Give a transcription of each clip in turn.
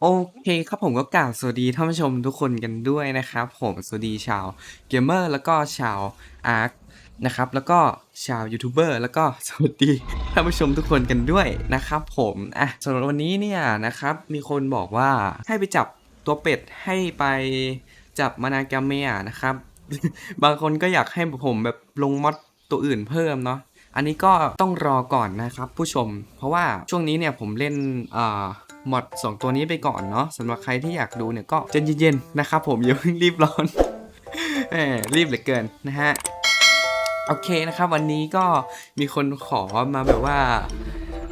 โอเคครับผมก็กล่าวสวัสดีท่านผู้ชมทุกคนกันด้วยนะครับผมสวัสดีชาวเกมเมอร์แล้วก็ชาวอาร์คนะครับแล้วก็ชาวยูทูบเบอร์แล้วก็สวัสดีท่านผู้ชมทุกคนกันด้วยนะครับผมอะสำหรับวันนี้เนี่ยนะครับมีคนบอกว่าให้ไปจับตัวเป็ดให้ไปจับมานากาเมียนะครับ บางคนก็อยากให้ผมแบบลงมอดตัวอื่นเพิ่มเนาะอันนี้ก็ต้องรอก่อนนะครับผู้ชม เพราะว่าช่วงนี้เนี่ยผมเล่นเอ่อ มอด2ตัวนี้ไปก่อนเนาะสำหรับใครที่อยากดูเนี่ยก็ใจเย็นๆนะครับผมอย่าเพิ่งรีบร้อนแหมรีบเหลือเกินนะฮะโอเคนะครับ วันนี้ก็มีคนขอมาแบบว่า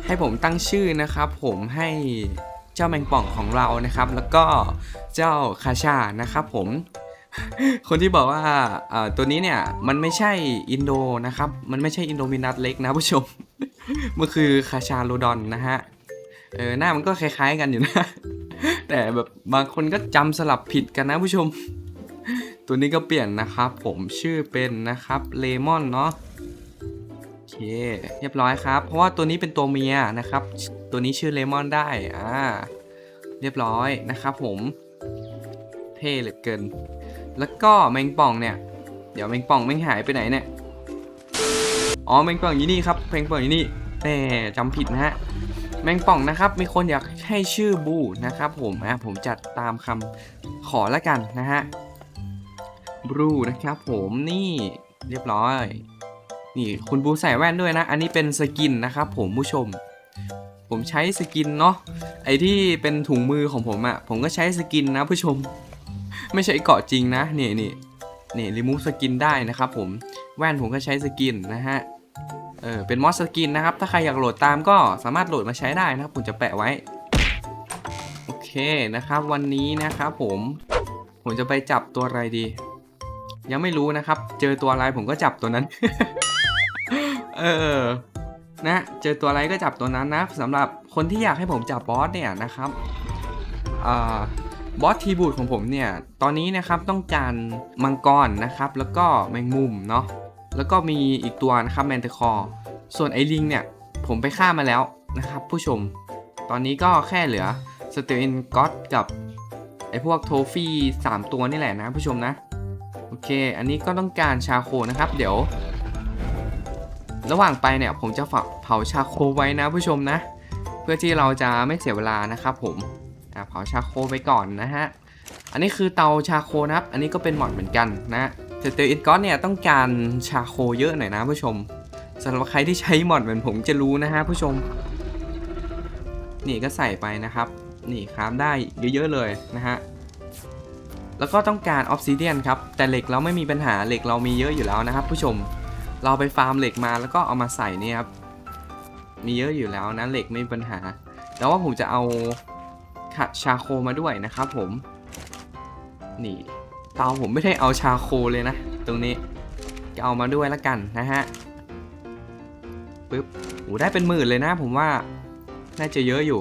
ให้ผมตั้งชื่อนะครับ ผมให้เจ้าแมงป่องของเรานะครับ แล้วก็เจ้าคาชานะครับผม คนที่บอกว่าตัวนี้เนี่ยมันไม่ใช่อินโดนะครับ มันไม่ใช่อินโดมินัสเล็กนะผู้ชมมันคือคาชาโลดอนนะฮะ เออหน้ามันก็คล้าย ๆ กันอยู่นะ แต่แบบบางคนก็จำสลับผิดกันนะผู้ชม ตัวนี้ก็เปลี่ยนนะครับ ผมชื่อเป็นนะครับเลมอนเนาะโอเคเรียบร้อยครับ เพราะว่าตัวนี้เป็นตัวเมียนะครับ ตัวนี้ชื่อเลมอนได้อ่าเรียบร้อยนะครับผมเท่เหลือเกิน แล้วก็แมงป่องเนี่ย เดี๋ยวแมงป่องแมงหายไปไหนเนี่ยอ๋อแมงป่องอยู่นี่ครับแมงป่องอยู่นี่แต่จำผิดนะฮะ แมงป่องนะครับ มีคนอยากให้ชื่อบูนะครับผมอะผมจัดตามคำขอแล้วกันนะฮะบูนะครับผมนี่เรียบร้อย นี่คุณบูใส่แว่นด้วยนะ อันนี้เป็นสกินนะครับผมผู้ชม ผมใช้สกินเนาะไอที่เป็นถุงมือของผมอะ่ะ ผมก็ใช้สกินนะผู้ชม ไม่ใช่เกาะจริงนะนี่นี่นี่รีมูฟสกินได้นะครับผมแว่นผมก็ใช้สกินนะฮะ เออเป็นมอสสกินนะครับ ถ้าใครอยากโหลดตามก็สามารถโหลดมาใช้ได้นะครับผมจะแปะไว้ โอเคนะครับ วันนี้นะครับผมผมจะไปจับตัวอะไรดี ยังไม่รู้นะครับ เจอตัวอะไรผมก็จับตัวนั้น เออนะเจอตัวอะไรก็จับตัวนั้นนะสำหรับคนที่อยากให้ผมจับบอสเนี่ยนะครับบอสทีบูดของผมเนี่ย ตอนนี้นะครับต้องการมังกรนะครับ แล้วก็แมงมุมเนาะ แล้วก็มีอีกตัวนะครับแมนเทคอร์ส่วนไอลิงเนี่ยผมไปฆ่ามาแล้วนะครับผู้ชม ตอนนี้ก็แค่เหลือสเตนก็ตกับไอพวกโทฟี่ 3 ตัวนี่แหละนะผู้ชมนะ โอเค อันนี้ก็ต้องการชาโคนะครับ เดี๋ยว ระหว่างไปเนี่ยผมจะเผาชาโคไว้นะผู้ชมนะ เพื่อที่เราจะไม่เสียเวลานะครับผมเผาชาโคไปก่อนนะฮะ อันนี้คือเตาชาโคนะครับ อันนี้ก็เป็นหมอดเหมือนกันนะ แต่เตออินก็เนี่ยต้องการชาโคเยอะหน่อยนะผู้ชมสำหรับใครที่ใช้หมอดเหมือนผมจะรู้นะฮะผู้ชม นี่ก็ใส่ไปนะครับ นี่ครับได้เยอะๆเลยนะฮะแล้วก็ต้องการออฟซิเดียนครับ แต่เหล็กเราไม่มีปัญหาเหล็กเรามีเยอะอยู่แล้วนะครับ ผู้ชมเราไปฟาร์มเหล็กมาแล้วก็เอามาใส่นี่ครับมีเยอะอยู่แล้วนะเหล็กไม่มีปัญหา แต่ว่าผมจะเอาชาโคมาด้วยนะครับผมนี่ เตาผมไม่ได้เอาชาโคเลยนะ ตรงนี้ก็เอามาด้วยละกันนะฮะปึ๊บโอ้ได้เป็นหมื่นเลยนะ ผมว่าน่าจะเยอะอยู่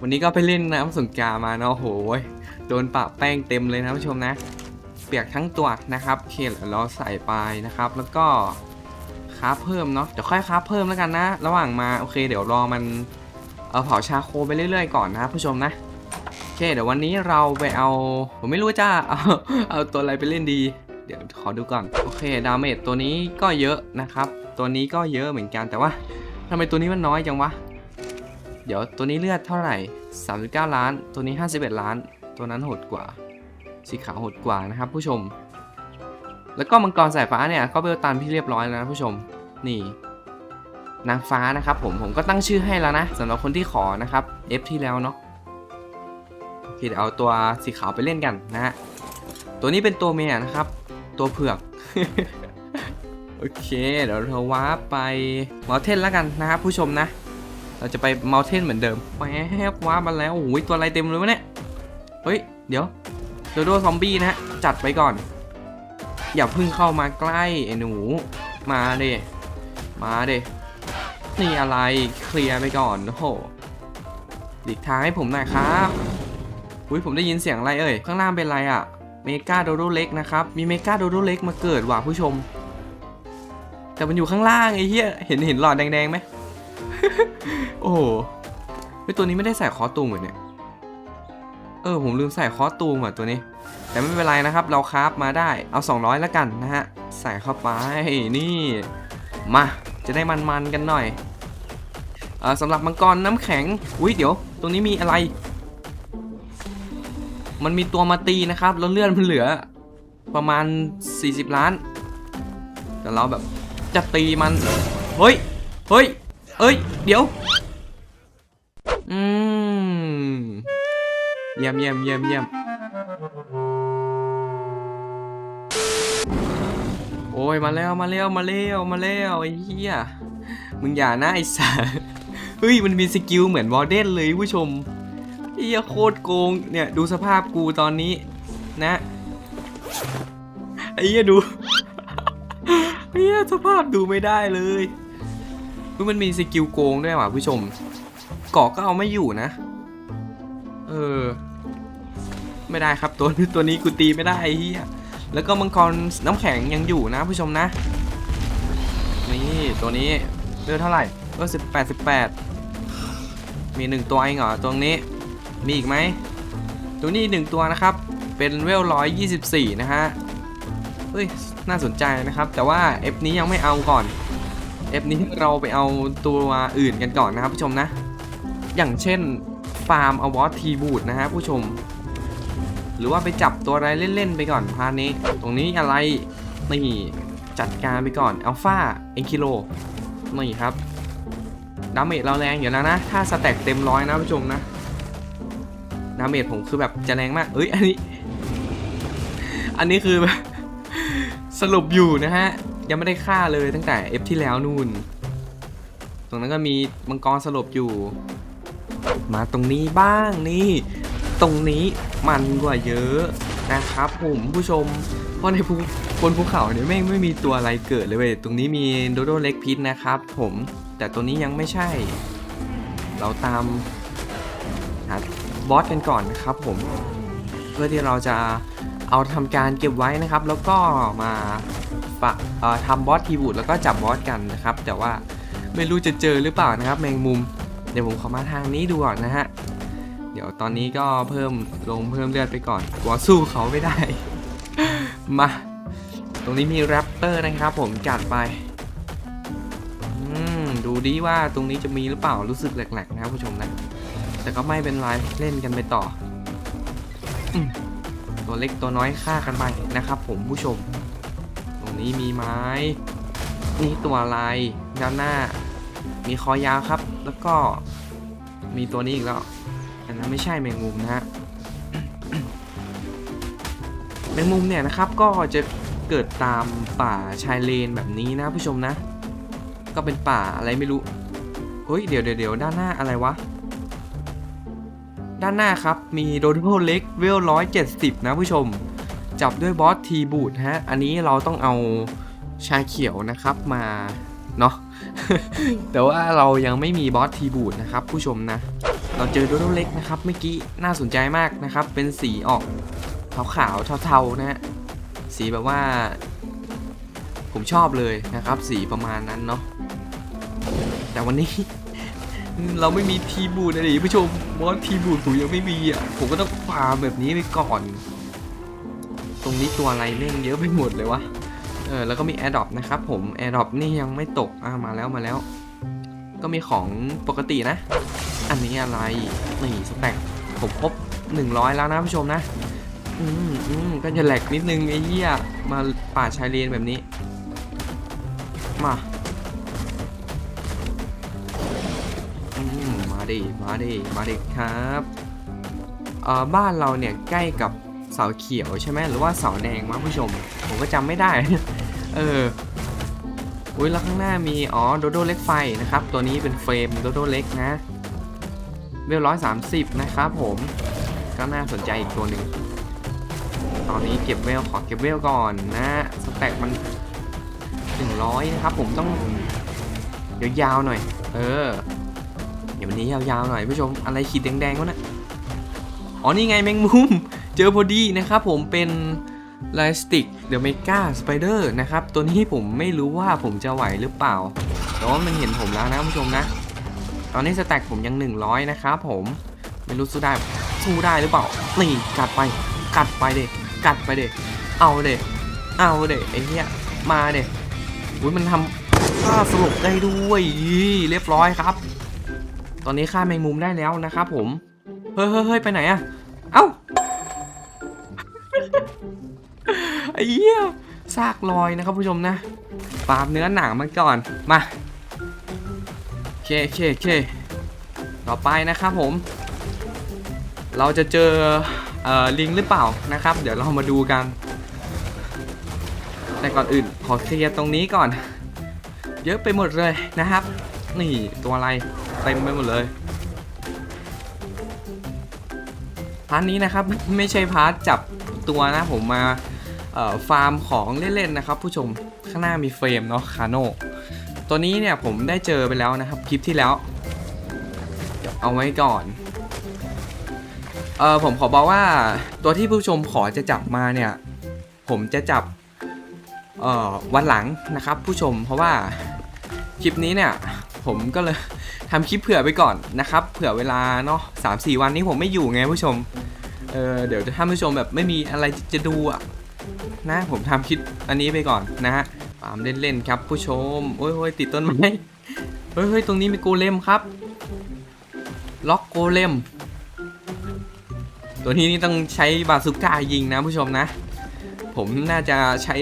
วันนี้ก็ไปเล่นน้ำสงการมาเนาะโหยโดนปะแป้งเต็มเลยนะผู้ชมนะ เปียกทั้งตัวนะครับเคเดี๋ยวเราใส่ไปนะครับ แล้วก็คราเพิ่มเนาะเดี๋ยวค่อยคราเพิ่มแล้วกันนะ ระหว่างมาโอเค เดี๋ยวรอมันเอาเผาชาโคไปเรื่อยๆก่อนนะผู้ชมนะ เคเดี๋ยววันนี้เราไปเอา ผมไม่รู้จะเอาเอาตัวอะไรไปเล่นดี เดี๋ยวขอดูก่อน โอเค ดาเมจตัวนี้ก็เยอะนะครับ ตัวนี้ก็เยอะเหมือนกันแต่ว่าทำไมตัวนี้มันน้อยจังวะ เดี๋ยวตัวนี้เลือดเท่าไหร่ 39 ล้าน ตัวนี้ 51 ล้าน ตัวนั้นโหดกว่า สีขาวโหดกว่านะครับ ผู้ชม แล้วก็มังกรสายฟ้าเนี่ยก็เบลตันพี่เรียบร้อยแล้วนะผู้ชม นี่นางฟ้านะครับผมผมก็ตั้งชื่อให้แล้วนะสำหรับคนที่ขอนะครับ F ที่แล้วเนาะ โอเคเดี๋ยวเอาตัวสีขาวไปเล่นกันนะฮะ ตัวนี้เป็นตัวเมียนะครับ ตัวเผือก โอเค เดี๋ยวเราว้าร์ปไปม u เทนแล้วกันนะครับผู้ชมนะ เราจะไปม u เทนเหมือนเดิมแวบว้ามาแล้ว โอ้ยตัวอะไรเต็มเลยวะเนี่ย เฮ้ย เดี๋ยวโดโดซอมบี้นะฮะ จัดไปก่อน อย่าเพึ่งเข้ามาใกล้ไอ้หนู มาเดมาเดนี่อะไรเคลียร์ไปก่อนโอ้โหหลีกทางให้ผมหน่อยครับ อุ้ยผมได้ยินเสียงอะไรเอ่ย ข้างล่างเป็นอะไรอะ่ะ เมกาโดโดเล็กนะครับ มีเมกาโดโดเล็กมาเกิดว่ะผู้ชม แต่มันอยู่ข้างล่างไอ้เหี้ย เห็นเห็นหลอดแดงๆไหม โอ้โหเฮ้ยตัวนี้ไม่ได้ใส่คอตูมเหมือนเนี่ย เออผมลืมใส่คอตูมอะตัวนี้ แต่ไม่เป็นไรนะครับ เราคราฟมาได้ เอา 200 แล้วกันนะฮะ ใส่เข้าไป นี่ มา จะได้มันๆกันหน่อยเออสำหรับมังกรน้ำแข็ง อุ้ยเดี๋ยว ตรงนี้มีอะไร มันมีตัวมาตีนะครับแล้วเลื่อนมันเหลือ ประมาณ 40 ล้าน แต่เราแบบจะตีมันเฮ้ยเฮ้ยเอ้ย เดี๋ยว อืมเยี่ยมเยี่ยมเยี่ยมเยี่ยมโอ้ยมาแล้วมาแล้วมาแล้วมาแล้วไอ้เหี้ยมึงอย่านะไอ้สารเฮ้ยมันมีสกิลเหมือนวอลเดนเลยผู้ชม เหี้ยโคตรโกงเนี่ยดูสภาพกูตอนนี้นะไอ้เหี้ยดูไอ้เหี้ยสภาพดูไม่ได้เลยเฮ้ยมันมีสกิลโกงด้วยว่ะผู้ชมเกาะก็เอาไม่อยู่นะ เออ ไม่ได้ครับตัวตัวนี้กูตีไม่ได้ไอ้เหี้ยแล้วก็มังกรน้ำแข็งยังอยู่นะผู้ชมนะ นี่ตัวนี้เลือดเท่าไหร่ก็สิบแปดสิบแปดมีหนึ่งตัวเองเหรอตรงนี้ มีอีกไหม ตัวนี้หนึ่งตัวนะครับ เป็นเวลร้อยยี่สิบสี่นะฮะ เฮ้ย น่าสนใจนะครับ แต่ว่า F นี้ยังไม่เอาก่อน F นี้เราไปเอาตัวอื่นกันก่อนนะครับผู้ชมนะ อย่างเช่นฟาร์มอวอตทีบูดนะฮะผู้ชม หรือว่าไปจับตัวอะไรเล่น ๆ ไปก่อนพาร์ทนี้ ตรงนี้อะไร นี่จัดการไปก่อนอัลฟาเอ็นคิโลนี่ครับดาเมจเราแรงอยู่แล้วนะ ถ้าสแต็กเต็มร้อยนะผู้ชมนะ ดาเมจผมคือแบบจะแรงมาก เอ้ยอันนี้ อันนี้คือแบบสรุปอยู่นะฮะ ยังไม่ได้ฆ่าเลยตั้งแต่เอฟที่แล้วนู่น ตรงนั้นก็มีมังกรสลบอยู่ มาตรงนี้บ้างนี่ ตรงนี้มันกว่าเยอะนะครับผมผู้ชม เพราะในภูบนภูเขาเนี่ยไม่ไม่มีตัวอะไรเกิดเลยเว้ยตรงนี้มีโดโดเล็กพิษนะครับ ผมแต่ตัวนี้ยังไม่ใช่ เราตามหา บอสกันก่อนนะครับผม เพื่อที่เราจะเอาทำการเก็บไว้นะครับ แล้วก็มาปะทำบอสทีบูดแล้วก็จับบอสกันนะครับ แต่ว่าไม่รู้จะเจอหรือเปล่านะครับ แมงมุม เดี๋ยวผมขอมาทางนี้ดูก่อนนะฮะ เดี๋ยวตอนนี้ก็เพิ่มลงเพิ่มเลือดไปก่อนกลัวสู้เขาไม่ได้ มา ตรงนี้มีแรปเตอร์นะครับ ผมจัดไปอืมดูดีว่าตรงนี้จะมีหรือเปล่ารู้สึกแหลกๆนะครับผู้ชมนะ แต่ก็ไม่เป็นไรเล่นกันไปต่ออตัวเล็กตัวน้อยฆ่ากันไปนะครับ ผมผู้ชม ตรงนี้มีไม้ นี่ตัวอะไรด้านหน้า มีคอยาวครับ แล้วก็มีตัวนี้อีกแล้วอันนั้นไม่ใช่แมงมุมนะฮะแมงมุมเนี่ยนะครับก็จะเกิดตามป่าชายเลนแบบนี้นะผู้ชมนะ ก็เป็นป่าอะไรไม่รู้เฮ้ยเดี๋ยวเดี๋ยวเดี๋ยวด้านหน้าอะไรวะ ด้านหน้าครับ มีโดนโพเล็กเวลร้อยเจ็ดสิบนะผู้ชม จับด้วยบอสทีบูดฮะ อันนี้เราต้องเอาชาเขียวนะครับมาเนาะแต่ว่าเรายังไม่มีบอสทีบูดนะครับ ผู้ชมนะ เราเจอโดโดเล็กนะครับเมื่อกี้น่าสนใจมากนะครับ เป็นสีออกขาวๆเทาๆนะฮะสีแบบว่า ผมชอบเลยนะครับ สีประมาณนั้นเนาะแต่วันนี้ เราไม่มีทีบูดนะดิผู้ชมบอสทีบูดผมยังไม่มีอะผมก็ต้องฟาร์มแบบนี้ไปก่อน ตรงนี้ตัวอะไรแม่งเยอะไปหมดเลยวะเออแล้วก็มี a อ r d r o p นะครับผม a อ r d r o p นี่ยังไม่ตกอะมาแล้วมาแล้ว ก็มีของปกตินะ อันนี้อะไรนี่สแต็กผมครบ100 แล้วนะผู้ชมนะอืมอืมก็จะแหลกนิดนึงไอ้เหี้ยมาป่าชายเลนแบบนี้ มา ดิมาดิมาดิครับเออบ้านเราเนี่ยใกล้กับเสาเขียวใช่ไหมหรือว่าเสาแดงวะผู้ชม ผมก็จำไม่ได้ เอออุ้ยแล้วข้างหน้ามีอ๋อโดโดเล็กไฟนะครับ ตัวนี้เป็นเฟรมโดโดเล็กนะเวลร้อยสามสิบนะครับผมก็น่าสนใจอีกตัวหนึ่งตอนนี้เก็บเวลขอเก็บเวลก่อนนะสแต็กมันหนึ่งร้อยนะครับผมต้องยาวๆหน่อย เออ ดี๋ยววันนี้ยาวๆหน่อยผู้ชมอะไรขีดแดงๆวะนะอ๋อนี่ไงแมงมุม เจอพอดีนะครับผมเป็นไลสติกเดอะเมกาสไปเดอร์นะครับตัวนี้ผมไม่รู้ว่าผมจะไหวหรือเปล่าแต่ว่ามันเห็นผมแล้วนะผู้ชมนะ ตอนนี้สแต็กผมยัง 100 นะครับผมไม่รู้สู้ได้สู้ได้หรือเปล่านี่กัดไปกัดไปเด็กัดไปเด็เอาเด็เอาเด็ไอ้เหี้ยมาเด็อุ้ยมันทำฆ่าสลบได้ด้วยเรียบร้อยครับ ตอนนี้ฆ่าแมงมุมได้แล้วนะครับผมเฮ้ยเฮ้ยเฮ้ยไปไหนอะเอ้าไอ้เหี้ยซากลอยนะครับผู้ชมนะปาบเนื้อหนังมันก่อน มาเคเคเคต่อไปนะครับผม เราจะเจอเอ่อลิงหรือเปล่านะครับ เดี๋ยวเรามาดูกัน แต่ก่อนอื่นขอเคลียร์ตรงนี้ก่อน เยอะไปหมดเลยนะครับ นี่ตัวอะไร เต็มไปหมดเลยพาร์ทนี้นะครับไม่ใช่พาร์ทจับตัวนะผมมาฟาร์มของเล่นๆนะครับ ผู้ชมข้างหน้ามีเฟรมเนาะคาโนตัวนี้เนี่ยผมได้เจอไปแล้วนะครับคลิปที่แล้ว เอาไว้ก่อนเออผมขอบอกว่าตัวที่ผู้ชมขอจะจับมาเนี่ย ผมจะจับวันหลังนะครับ ผู้ชมเพราะว่าคลิปนี้เนี่ย ผมก็เลย ทำคลิปเผื่อไปก่อนนะครับเผื่อเวลาเนาะสามสี่วันนี้ผมไม่อยู่ไงผู้ชมเออเดี๋ยวถ้าผู้ชมแบบไม่มีอะไรจะดูอะนะผมทำคลิปอันนี้ไปก่อนนะฮะตามเล่นๆครับ ผู้ชมโอ้ยโติดต้นไม้เฮ้ยตรงนี้มีโกเลมครับ ล็อกโกเลม ตัวนี้นี่ต้องใช้บาซูก้ายิงนะผู้ชมนะ ผมน่าจะใช้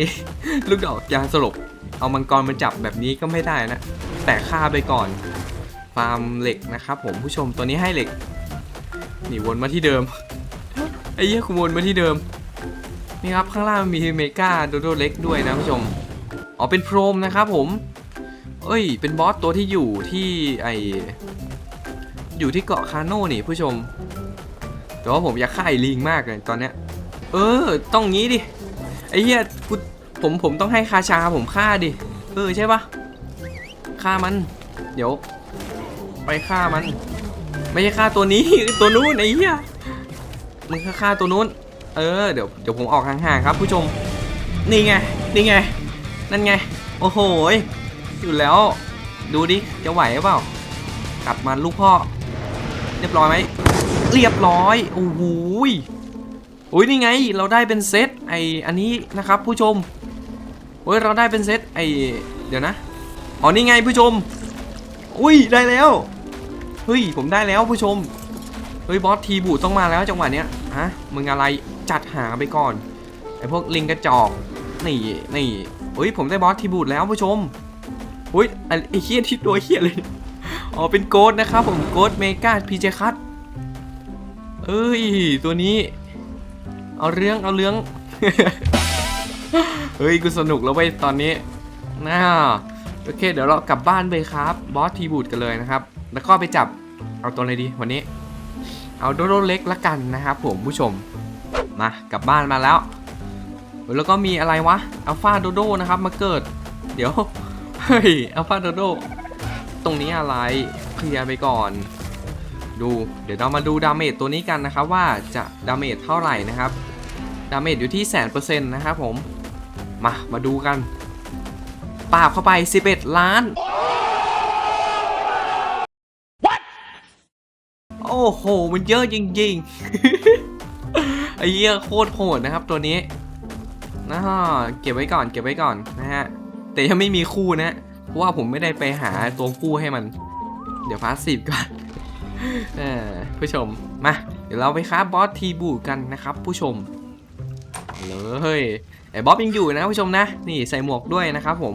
ลูกดอกยาสลบ เอามังกรมาจับแบบนี้ก็ไม่ได้นะ แต่ฆ่าไปก่อน ฟาร์มเหล็กนะครับผมผู้ชมตัวนี้ให้เหล็กนี่วนมาที่เดิมไอ้เหี้ยกูวนมาที่เดิมนี่ครับข้างล่างมีเมกาโดโดเล็กด้วยนะผู้ชมอ๋อเป็นโพรมนะครับผมเอ้ย เป็นบอสตัวที่อยู่ที่ไออยู่ที่เกาะคาโน่นี่ผู้ชม แต่ว่าผมอยากฆ่าไอลิงมากเลยตอนเนี้ย เออ ต้องงี้ดิ ไอ้เหี้ยกูผมผมต้องให้คาชาผมฆ่าดิ เออใช่ปะฆ่ามัน เดี๋ยว ไปฆ่ามัน ไม่ใช่ฆ่าตัวนี้ ตัวนู้นไอ้เหี้ยมึงฆ่าตัวนู้น เออเดี๋ยวเดี๋ยวผมออกห่างๆครับ ผู้ชม นี่ไงนี่ไง นั่นไง โอ้โหยอยู่แล้ว ดูดิจะไหวหรือเปล่ากลับมาลูกพ่อ เรียบร้อยไหมเรียบร้อยโอ้โหยโอ้ยนี่ไง เราได้เป็นเซตไออันนี้นะครับผู้ชมโอ้ยเราได้เป็นเซตไอเดี๋ยวนะอ๋อนี่ไงผู้ชม อุ้ยได้แล้ว เฮ้ย ผมได้แล้วผู้ชม เฮ้ยบอสทีบูต้องมาแล้วจังหวะเนี้ยฮะมึงอะไรจัดหาไปก่อนไอพวกลิงกระจอกนี่นี่เฮ้ยผมได้บอสทีบูแล้วผู้ชมอุ้ยไอเฮี้ยที่ตัวเฮี้ยเลยอ๋อเป็นโกดนะครับผมโกดเมกาพีเจคัตเอ้ยตัวนี้ เอาเรื่องเอาเรื่องเฮ้ยกูสนุกแล้วเว้ยตอนนี้น่าโอเค เดี๋ยวเรากลับบ้านไปครับ บอสทีบูดกันเลยนะครับ แล้วก็ไปจับเอาตัวอะไรดีวันนี้ เอาโดโดเล็กละกันนะครับผมผู้ชมมากลับบ้านมาแล้ว แล้วก็มีอะไรวะอัลฟาโดโดนะครับมาเกิด เดี๋ยวเฮ้ยอัลฟาโดโดตรงนี้อะไรเคลียร์ไปก่อน ดูเดี๋ยวเรามาดูดาเมจตัวนี้กันนะครับว่าจะดาเมจเท่าไหร่นะครับดาเมจอยู่ที่แสนเปอร์เซ็นต์นะครับผมมามาดูกันปาบเข้าไป 11 ล้าน อ้โห มันเยอะจริงๆไอ้เหี้ยโคตรโหดนะครับตัวนี้นะฮะเก็บไว้ก่อน เก็บไว้ก่อนนะฮะ แต่ยังไม่มีคู่นะ เพราะว่าผมไม่ได้ไปหาตัวคู่ให้มัน เดี๋ยวพาสซีฟก่อนเออผู้ชม มา เดี๋ยวเราไปค้าบอสทีบูกันนะครับ ผู้ชม เลยไอ้บอบยังอยู่นะผู้ชมนะ นี่ใส่หมวกด้วยนะครับผม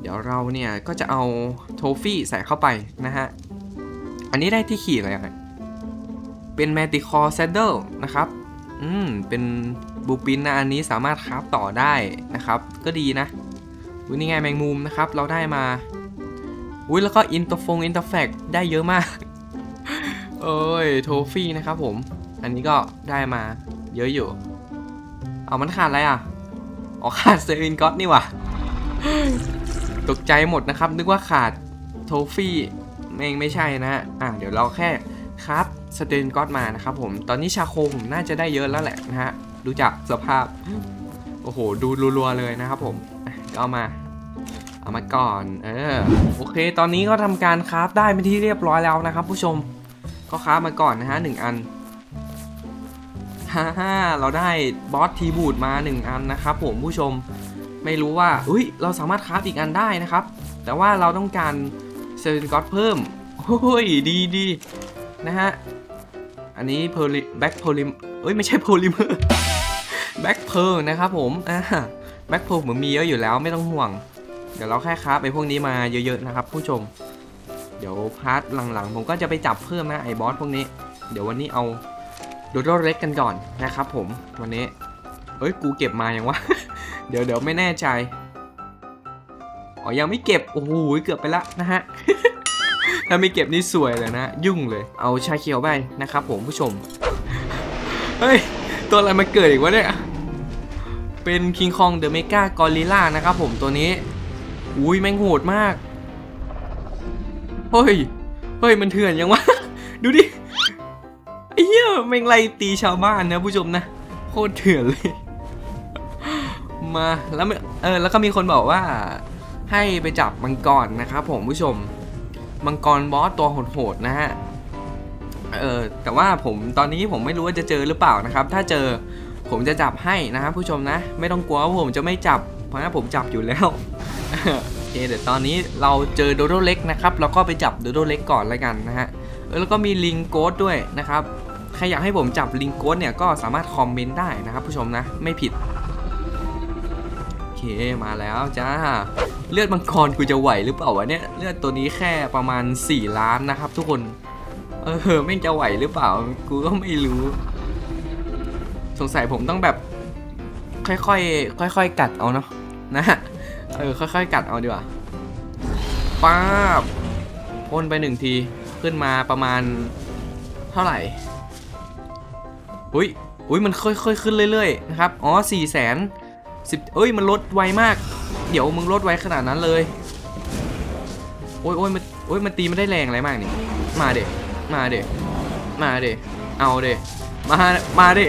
เดี๋ยวเราเนี่ยก็จะเอาโทฟี่ใส่เข้าไปนะฮะ อันนี้ได้ที่ขี่อะไรกันเป็นแมติคอ r ซ Saddle นะครับ อืม เป็นบูปินนะ อันนี้สามารถคราฟต่อได้นะครับ ก็ดีนะอุ้ยนี่ไงแมงมุมนะครับ เราได้มา อุ้ยแล้วก็อินเตอร์ฟงอินเตอร์แฟกได้เยอะมาก เอ้ย โทฟี่นะครับผม อันนี้ก็ได้มาเยอะอยู่ เอามันขาดอะไรอะ อ๋อขาดเซวินก็อตนี่หว่ะ ตกใจหมดนะครับ นึกว่าขาดโทฟี่ เองไม่ใช่นะฮะอะเดี๋ยวเราแค่ครับสเตนก็อตมานะครับผมตอนนี้ชาโคผมน่าจะได้เยอะแล้วแหละนะฮะดูจากสภาพ โอ้โห ดูรัวๆเลยนะครับผมก็เอามา เอามาก่อน เออ โอเค ตอนนี้ก็ทำการคราฟได้เป็นที่เรียบร้อยแล้วนะครับ ผู้ชม ก็ค้าฟมาก่อนนะฮะหนึ่งอันฮ่าฮ่าเราได้บอสทีบูดมาหนึ่งอันนะครับผมผู้ชม ไม่รู้ว่า อุ้ย เราสามารถคราฟอีกอันได้นะครับ แต่ว่าเราต้องการ เซอร์กอตเพิ่มโอ้ยดีดีนะฮะ อันนี้เพลิแบ็คโพลิมเอ้ย ไม่ใช่โพลิเมอร์แบ็คเพลนะครับผมอ่าแบ็คเพลเหมือนมีเยอะอยู่แล้วไม่ต้องห่วง เดี๋ยวเราแค่คราไปพวกนี้มาเยอะๆนะครับ ผู้ชม เดี๋ยวพาร์ทหลังๆ ผมก็จะไปจับเพิ่มนะไอ้บอสพวกนี้ เดี๋ยววันนี้เอาโดโดเล็กกันก่อนนะครับผมวันนี้เฮ้ยกูเก็บมาอย่างวะ เดี๋ยวเดี๋ยวไม่แน่ใจ อ๋อยังไม่เก็บ โอ้โหเกือบไปละนะฮะถ้าไม่เก็บนี่สวยเลยนะ ยุ่งเลย เอาชาเขียวไปนะครับผมผู้ชม เฮ้ย ตัวอะไรมาเกิดอีกวะเนี่ย เป็นคิงคองเดอะเมกากอริล่านะครับผมตัวนี้ อุ้ยแม่งโหดมาก เฮ้ย เฮ้ยมันเถื่อนยังวะ ดูดิไอ้เหี้ยแม่งไล่ตีชาวบ้านนะผู้ชมนะ โคตรเถื่อนเลย มาแล้วเออแล้วก็มีคนบอกว่า ให้ไปจับมังกรนะครับผมผู้ชมมังกรบอสตัวโหดๆนะฮะเออแต่ว่าผมตอนนี้ผมไม่รู้ว่าจะเจอหรือเปล่านะครับ ถ้าเจอผมจะจับให้นะครับผู้ชมนะ ไม่ต้องกลัวว่าผมจะไม่จับ เพราะว่าผมจับอยู่แล้วโอเคเดี๋ยวตอนนี้เราเจอโดโดเล็กนะครับเราก็ไปจับโดโดเล็กก่อนแล้วกันนะฮะเออแล้วก็มีลิงโกดด้วยนะครับใครอยากให้ผมจับลิงโกดเนี่ยก็สามารถคอมเมนต์ได้นะครับผู้ชมนะไม่ผิด เคมาแล้วจ้า เลือดมังกรกูจะไหวหรือเปล่าวะเนี่ยเลือดตัวนี้แค่ประมาณ 4 ล้านนะครับทุกคนเออไม่งจะไหวหรือเปล่ากูก็ไม่รู้ สงสัยผมต้องแบบ ค่อยๆค่อยๆกัดเอาเนาะนะเออค่อยๆกัดเอาดีกว่าป้าบพ่นไปหนึ่งทีขึ้นมาประมาณเท่าไหร่อุ้ยอุ้ยมันค่อยๆขึ้นเรื่อยๆนะครับ อ๋อสี่แสน สิบเอ้ยมันลดไวมาก เดี๋ยวมึงลดไวขนาดนั้นเลย โอ้ยโอ้ยมันโอ้ยมันตีไม่ได้แรงอะไรมากนี่ มาเด็มาเด็มาเด็เอาเด็มา มาเด็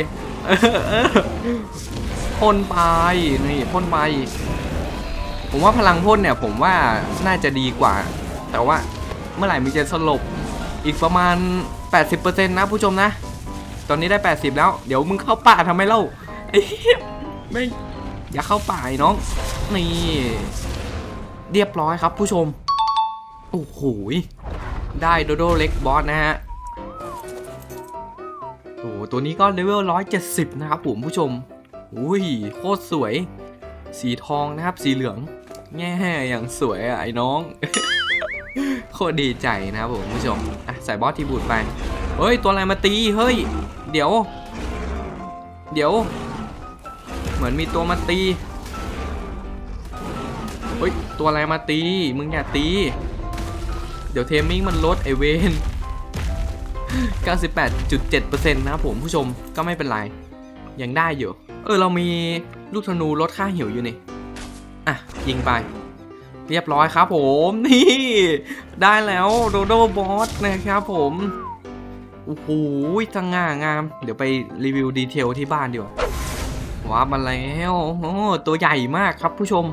พ่นไปนี่พ่นไปผมว่าพลังพ่นเนี่ยผมว่าน่าจะดีกว่า แต่ว่าเมื่อไหร่มันจะสลบอีกประมาณ 80%นะผู้ชมนะ ตอนนี้ได้ 80 แล้ว เดี๋ยวมึงเข้าป่าทำไมเล่าไอ้เหี้ยไม่ อย่าเข้าป่าไอ้น้อง นี่ เรียบร้อยครับผู้ชม โอ้โห ได้โดโดเล็กบอสนะฮะโอ้ตัวนี้ก็เลเวล170 นะครับผมผู้ชม อุ้ย โคตรสวย สีทองนะครับ สีเหลือง แง่อย่างสวยอะไอ้น้อง โคตรดีใจนะครับผมผู้ชม อะ ใส่บอสที่บูดไป เฮ้ย ตัวอะไรมาตี เฮ้ย เดี๋ยว เดี๋ยว เหมือนมีตัวมาตีเฮ้ย ตัวอะไรมาตี มึงอย่าตี เดี๋ยวเทมมิ่งมันลดไอเวน 98.7%นะผมผู้ชมก็ไม่เป็นไร ยังได้อยู่ เออ เรามีลูกธนูลดค่าหิวอยู่นี่ อะ ยิงไป เรียบร้อยครับผม นี่ ได้แล้วโดโดบอสนะครับผมโอ้โหจังง่างาม เดี๋ยวไปรีวิวดีเทลที่บ้านดีกว่า ว้ามาแล้วโอ้ตัวใหญ่มากครับผู้ชม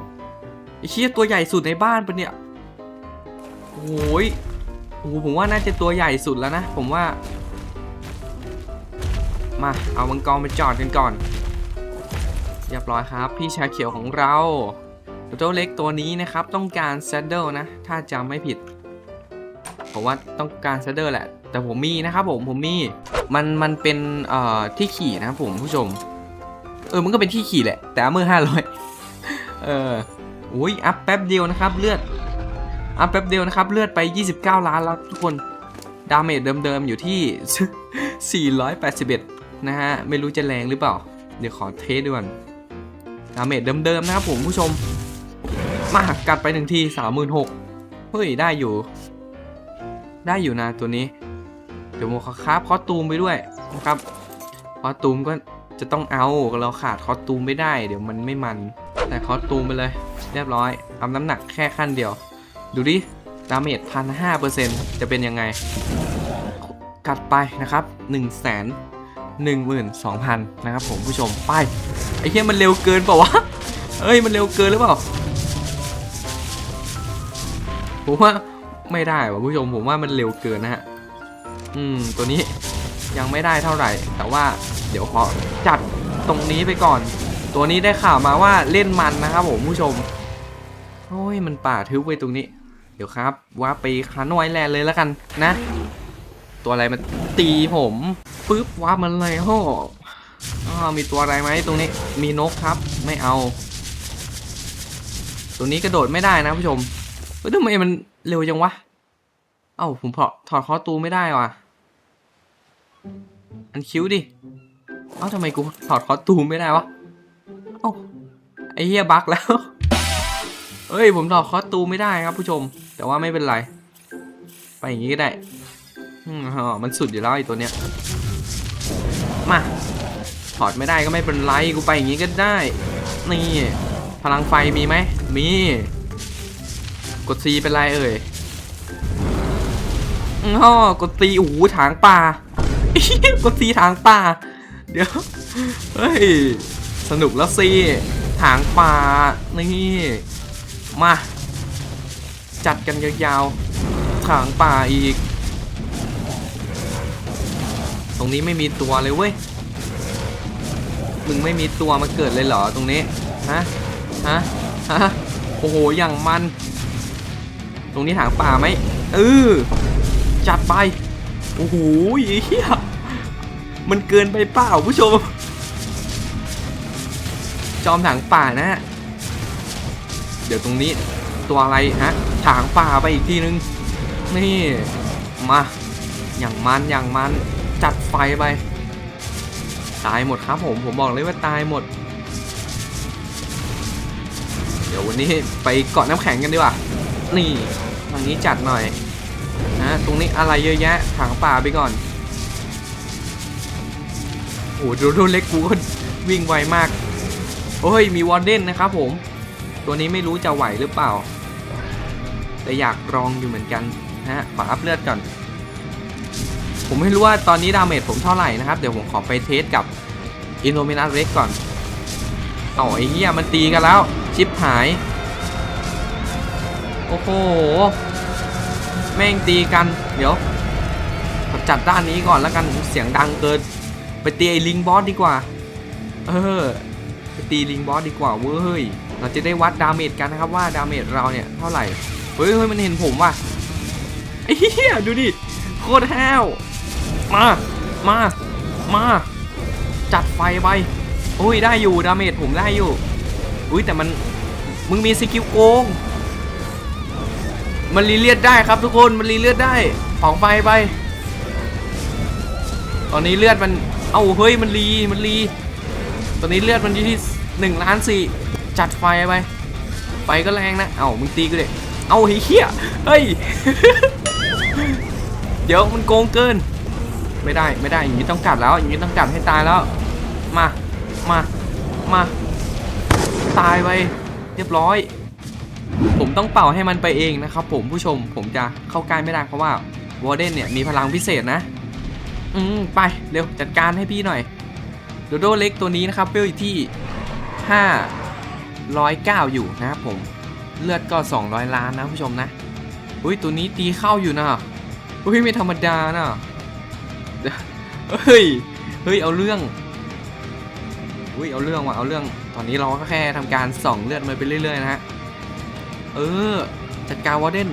ไอ้เชี่ยตัวใหญ่สุดในบ้านปะเนี่ยโอ้ยโอ้ผมว่าน่าจะตัวใหญ่สุดแล้วนะ ผมว่า มาเอามังกรไปจอดกันก่อนเรียบร้อยครับ พี่ชาเขียวของเราตัวเล็กตัวนี้นะครับ ต้องการแซดเดิลนะ ถ้าจำไม่ผิดผมว่าต้องการแซดเดิลแหละ แต่ผมมีนะครับผมผมมีมันมันเป็นที่ขี่นะครับผมผู้ชม เออมันก็เป็นที่ขี่แหละ แต่เมือห้าร้อยเอออุ้ยอัพแป๊บเดียวนะครับเลือดอัพแป๊บเดียวนะครับเลือดไป 29 ล้านแล้วทุกคนดาเมจเดิมๆอยู่ที่ 481 นะฮะ ไม่รู้จะแรงหรือเปล่า เดี๋ยวขอเทสดูก่อนดาเมจเดิมๆนะครับผมผู้ชม มากัดไปหนึ่งที36,000เฮ้ย ได้อยู่ ได้อยู่นะตัวนี้ เดี๋ยวโมขอคราฟคอตูมไปด้วยนะครับคอตูมก็ จะต้องเอาเราขาดคอสตูมไม่ได้ เดี๋ยวมันไม่มันแต่คอสตูมไปเลย เรียบร้อยเอาน้ำหนักแค่ขั้นเดียว ดูดิดาเมจพันห้าเปอร์เซ็นต์จะเป็นยังไง กัดไปนะครับ1นึ่งแสนหนึ่งหมื่นสองพันนะครับผมผู้ชมไปไอ้เหี้ยมันเร็วเกินเปล่าวะเอ้ยมันเร็วเกินหรือเปล่าผมว่าไม่ได้ว่ะผู้ชมผมว่ามันเร็วเกินนะฮะอืมตัวนี้ยังไม่ได้เท่าไหร่ แต่ว่า ดี๋ยวขอจัดตรงนี้ไปก่อน ตัวนี้ได้ข่าวมาว่าเล่นมันนะครับผมผู้ชมโอ้ยมันป่าทึบไว้ตรงนี้ เดี๋ยวครับว่าไปคานอยแลนด์เลยแล้วกันนะ ตัวอะไรมันตีผมปึ๊บว่ามันเลยโหอ้ามีตัวอะไรไหมตรงนี้มีนกครับไม่เอาตรงนี้กระโดดไม่ได้นะผู้ชมเฮ้ยทำไมมันเร็วจังวะเอ้าผมถอดถอดคอตูไม่ได้ว่ะ อันคิ้วดิ เอ้าทำไมกูถอดคอตูมไม่ได้วะเอ้าไอ้เหี้ยบั๊กแล้วเอ้ยผมถอดคอตูมไม่ได้ครับผู้ชม แต่ว่าไม่เป็นไร ไปอย่างนี้ก็ได้อืมมันสุดอยู่แล้วไอ้ตัวเนี้ยมาถอดไม่ได้ก็ไม่เป็นไรกูไปอย่างนี้ก็ได้ นี่ พลังไฟมีไหมมี กด C เป็นไรเอ่ยอ๋อกด C โอ้โหถางป่ากด C ถางป่า เดี๋ยว เฮ้ย สนุกแล้วสิถางป่า นี่ มา จัดกันยาวๆ ถางป่าอีก ตรงนี้ไม่มีตัวเลยเว้ย มึงไม่มีตัวมาเกิดเลยเหรอตรงนี้ ฮะ ฮะ ฮะ โอ้โห อย่างมัน ตรงนี้ถางป่าไหมเออจัดไป โอ้โหเฮีย มันเกินไปเปล่าผู้ชม จอมถางป่านะฮะเดี๋ยวตรงนี้ตัวอะไรฮะถางป่าไปอีกทีนึง นี่มาอย่างมันอย่างมันจัดไฟไป ตายหมดครับผมผมบอกเลยว่าตายหมด เดี๋ยววันนี้ไปเกาะน้ำแข็งกันดีกว่า นี่ทางนี้จัดหน่อยนะตรงนี้อะไรเยอะแยะถางป่าไปก่อน โอ้โดูดูเล็กกูก็วิ่งไวมากโอ้ยมีวอร์เดนนะครับผม ตัวนี้ไม่รู้จะไหวหรือเปล่า แต่อยากลองอยู่เหมือนกันนะฮะขออัพเลือดก่อน ผมไม่รู้ว่าตอนนี้ดาเมจผมเท่าไหร่นะครับ เดี๋ยวผมขอไปเทสกับอินโนเมนัสเร็กก่อนเอาไอ้เหี้ยมันตีกันแล้ว ชิปหาย โอ้โห แม่งตีกัน เดี๋ยวจัดด้านนี้ก่อนแล้วกันเสียงดังเกิน ไปตีไอ้ลิงบอสดีกว่า เออ ไปตีลิงบอสดีกว่าเว้ย เราจะได้วัดดาเมจกันนะครับว่าดาเมจเราเนี่ยเท่าไหร่ เฮ้ยเฮ้ยมันเห็นผมว่ะไอ้เหี้ยดูดิ โคตรแห้ว มา มา มา จัดไฟไปอุ้ยได้อยู่ดาเมจผมได้อยู่ อุ้ยแต่มันมึงมีสกิลโกง มันรีเลียดได้ครับทุกคน มันรีเลียดได้ของไฟไป ตอนนี้เลือดมัน เอ้าเฮ้ยมันรีมันรี ตอนนี้เลือดมันอยู่ที่หนึ่งล้านสี่จัดไฟไป ไฟก็แรงนะ เอ้ามึงตีกูเลยเอ้าเฮ้ยเฮียเฮ้ย เดี๋ยวมันโกงเกิน ไม่ได้ไม่ได้อย่างนี้ต้องกัดแล้วอย่างนี้ต้องกัดให้ตายแล้ว มา มา มา ตายไปเรียบร้อย ผมต้องเป่าให้มันไปเองนะครับผมผู้ชมผมจะเข้าใกล้ไม่ได้เพราะว่าวอร์เดนเนี่ยมีพลังพิเศษนะ อืมไปเร็วจัดการให้พี่หน่อยโดโดเล็กตัวนี้นะครับเวลอยู่ที่ 509 อยู่นะครับผม เลือดก็ 200 ล้านนะผู้ชมนะอุ้ยตัวนี้ตีเข้าอยู่นะอุ้ยไม่ธรรมดานะเฮ้ยเฮ้ยเอาเรื่องอุ้ยเอาเรื่องว่ะเอาเรื่องตอนนี้เราก็แค่ทำการส่องเลือดมันไปเรื่อยๆนะฮะเออจัดการวอร์เดน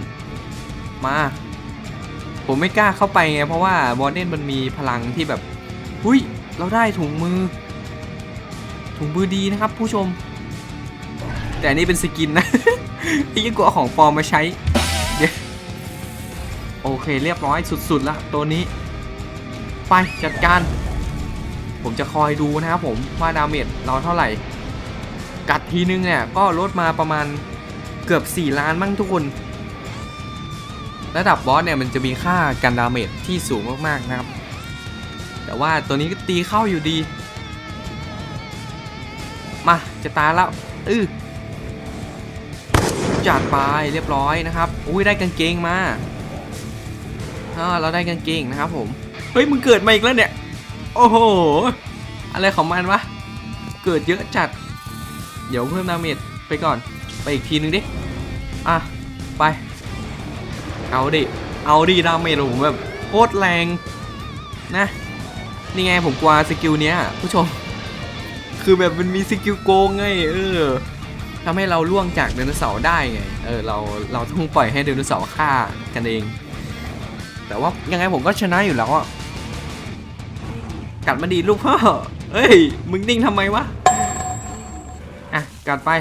มา ผมไม่กล้าเข้าไปไงเพราะว่าวอร์เดนมันมีพลังที่แบบหุ้ยเราได้ถุงมือ ถุงมือดีนะครับ ผู้ชม แต่อันนี่เป็นสกินนะที่ยังกลัวของปลอมมาใช้เดี๋ยวโอเคเรียบร้อยสุดๆละตัวนี้ ไปจัดการ ผมจะคอยดูนะครับผมว่าดาเมจเราเท่าไหร่ กัดทีนึงเนี่ยก็ลดมาประมาณเกือบ 4 ล้านมั้งทุกคน ระดับบอสเนี่ยมันจะมีค่ากันดาเมจที่สูงมากๆนะครับ แต่ว่าตัวนี้ก็ตีเข้าอยู่ดี มาจะตายแล้วอือจัดไปเรียบร้อยนะครับ อุ้ยได้กางเกงมาอ่าเราได้กางเกงนะครับผม เฮ้ยมึงเกิดมาอีกแล้วเนี่ย โอ้โห อะไรของมันวะ เกิดเยอะจัด เดี๋ยวเพิ่มดาเมจไปก่อน ไปอีกทีนึงดิ อะ ไป เอาดิ เอาดิดาเมจผมแบบโคตรแรงนะ นี่ไงผมกลัวสกิลเนี้ยผู้ชม คือแบบมันมีสกิลโกงไงเออทำให้เราล่วงจากไดโนเสาร์ได้ไง เออเราเราต้องปล่อยให้ไดโนเสาร์ฆ่ากันเอง แต่ว่ายังไงผมก็ชนะอยู่แล้วอะ กัดมาดีลูกพ่อ เอ้ย มึงนิ่งทำไมวะ อะ กัดไป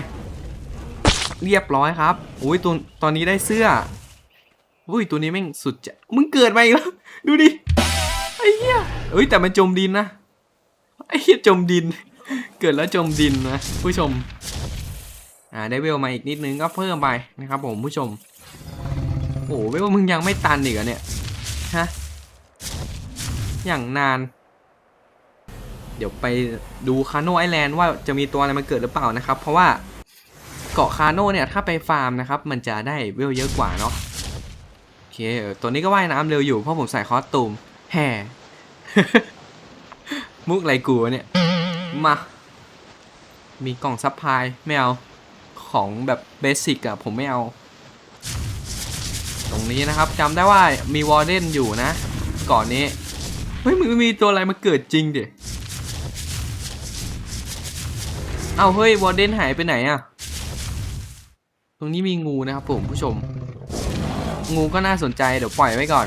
เรียบร้อยครับ อุ้ยตัวตอนนี้ได้เสื้อ อุ้ยตัวนี้แม่งสุดจะมึงเกิดมาอีกแล้ว ดูดิไอ้เหี้ยเอ้ยแต่มันจมดินนะไอ้เหี้ยจมดิน เกิดแล้วจมดินนะผู้ชมอ่าได้เวลมาอีกนิดนึงก็เพิ่มไปนะครับผมผู้ชมโอ้โหเวลมึงยังไม่ตันอีกเหรอเนี่ยฮะอย่างนาน เดี๋ยวไปดูคาโนไอแลนด์ว่าจะมีตัวอะไรมาเกิดหรือเปล่านะครับ เพราะว่าเกาะคาโนเนี่ยถ้าไปฟาร์มนะครับ มันจะได้เวลเยอะกว่าเนาะ เคเออตัวนี้ก็ว่ายน้ำเร็วอยู่เพราะผมใส่คอสตูมแห่ มุกไรกูเนี่ย มา มีกล่องซัพพลายไม่เอา ของแบบเบสิกอะผมไม่เอา ตรงนี้นะครับจำได้ว่ามีวอร์เดนอยู่นะ ก่อนนี้ เฮ้ย มึงมีตัวอะไรมาเกิดจริงดิเอาเฮ้ย วอร์เดนหายไปไหนอะตรงนี้มีงูนะครับผมผู้ชม งูก็น่าสนใจเดี๋ยวปล่อยไว้ก่อน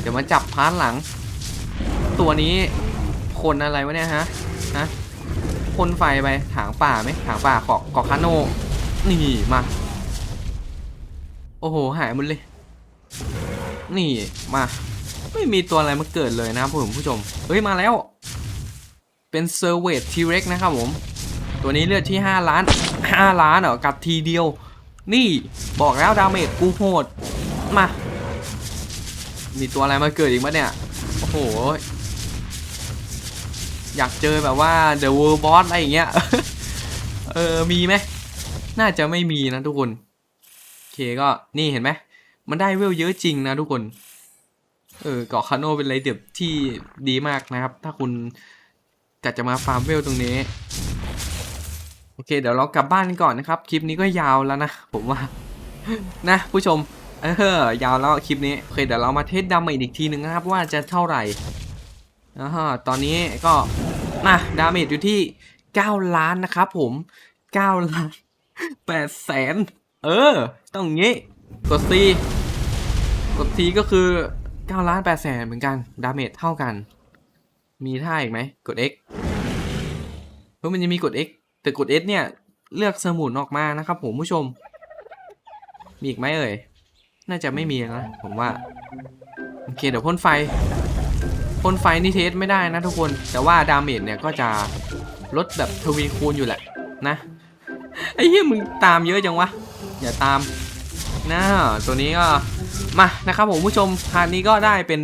เดี๋ยวมาจับพาร์ทหลัง ตัวนี้คนอะไรวะเนี่ยฮะฮะพ่นไฟไปถางป่าไหมถางป่าเกาะเกาะคาโนนี่มาโอ้โหหายหมดเลย นี่มาไม่มีตัวอะไรมาเกิดเลยนะครับผมผู้ชมเฮ้ยมาแล้ว เป็นเซอร์เวททีเร็กนะครับผม ตัวนี้เลือดที่ 5 ล้าน 5 ล้านเหรอกัดทีเดียว นี่บอกแล้วดาเมจกูโหด มา มีตัวอะไรมาเกิดอีกมั้ยเนี่ย โอ้โห อยากเจอแบบว่า The World Boss อะไรอย่างเงี้ย เออ มีไหม น่าจะไม่มีนะทุกคน โอเคก็นี่เห็นไหม มันได้เวลเยอะจริงนะทุกคน เออ เกาะคาโนเป็นอะไรเดียบที่ดีมากนะครับ ถ้าคุณกะจะมาฟาร์มเวลตรงนี้ โอเค เดี๋ยวเรากลับบ้านกันก่อนนะครับ คลิปนี้ก็ยาวแล้วนะ ผมว่า นะ ผู้ชม เออยาวแล้วคลิปนี้ โอเค เดี๋ยวเรามาเทสดาเมจอีกทีหนึ่งนะครับ ว่าจะเท่าไหร่อ่าตอนนี้ก็นะดาเมจอยู่ที่ 9 ล้านนะครับผม 9 ล้าน8แสน เออ ต้องงี้ กด C กด T ก็คือ 9 ล้าน8แสนเหมือนกัน ดาเมจเท่ากัน มีท่าอีกไหม กด X เพราะมันจะมีกด X แต่กด S เนี่ย เลือกสมุนออกมานะครับผมผู้ชม มีอีกไหมเอ่ย น่าจะไม่มีนะผมว่า โอเคเดี๋ยวพ่นไฟ พ่นไฟนี่เทสไม่ได้นะทุกคน แต่ว่าดาเมจเนี่ยก็จะลดแบบทวีคูณอยู่แหละนะ ไอ้เหี้ยมึงตามเยอะจังวะ อย่าตามนะตัวนี้ก็มานะครับผมผู้ชมพาร์ทนี้ก็ได้เป็น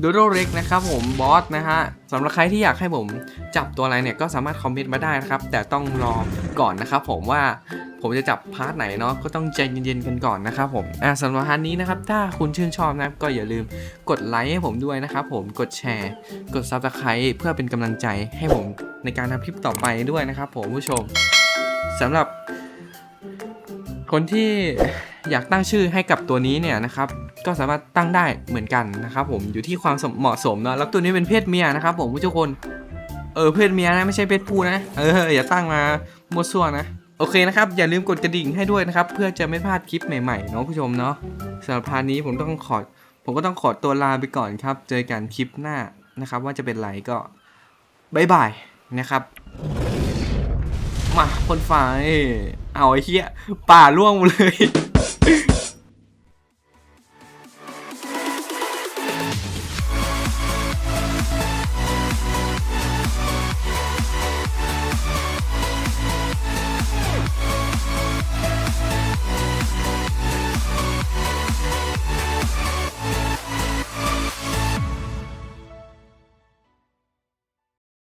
ดูโดเร็กนะครับผมบอสนะฮะสำหรับใครที่อยากให้ผมจับตัวอะไรเนี่ยก็สามารถคอมเมนต์มาได้นะครับ แต่ต้องรอก่อนนะครับผมว่าผมจะจับพาร์ทไหนเนาะก็ต้องใจเย็นๆกันก่อนนะครับผมอะสำหรับพาร์ทนี้นะครับ ถ้าคุณชื่นชอบนะก็อย่าลืมกดไลค์ให้ผมด้วยนะครับผมกดแชร์ กด Subscribe เพื่อเป็นกำลังใจให้ผมในการทำคลิปต่อไปด้วยนะครับผมผู้ชมสำหรับคนที่อยากตั้งชื่อให้กับตัวนี้เนี่ยนะครับ ก็สามารถตั้งได้เหมือนกันนะครับผมอยู่ที่ความเหมาะสมเนาะแล้วตัวนี้เป็นเพศเมียนะครับผมผู้ชมคนเออเพศเมียนะไม่ใช่เพศผู้นะเอออย่าตั้งมามั่วซั่วนะโอเคนะครับ อย่าลืมกดกระดิ่งให้ด้วยนะครับ เพื่อจะไม่พลาดคลิปใหม่ๆเนาะผู้ชมเนาะสำหรับพาร์ทนี้ผมต้องขอผมก็ต้องขอตัวลาไปก่อนครับ เจอกันคลิปหน้านะครับ ว่าจะเป็นไรก็บายบายนะครับ มาพ่นไฟเอาไอ้เหี้ยป่าล่วงหมดเลย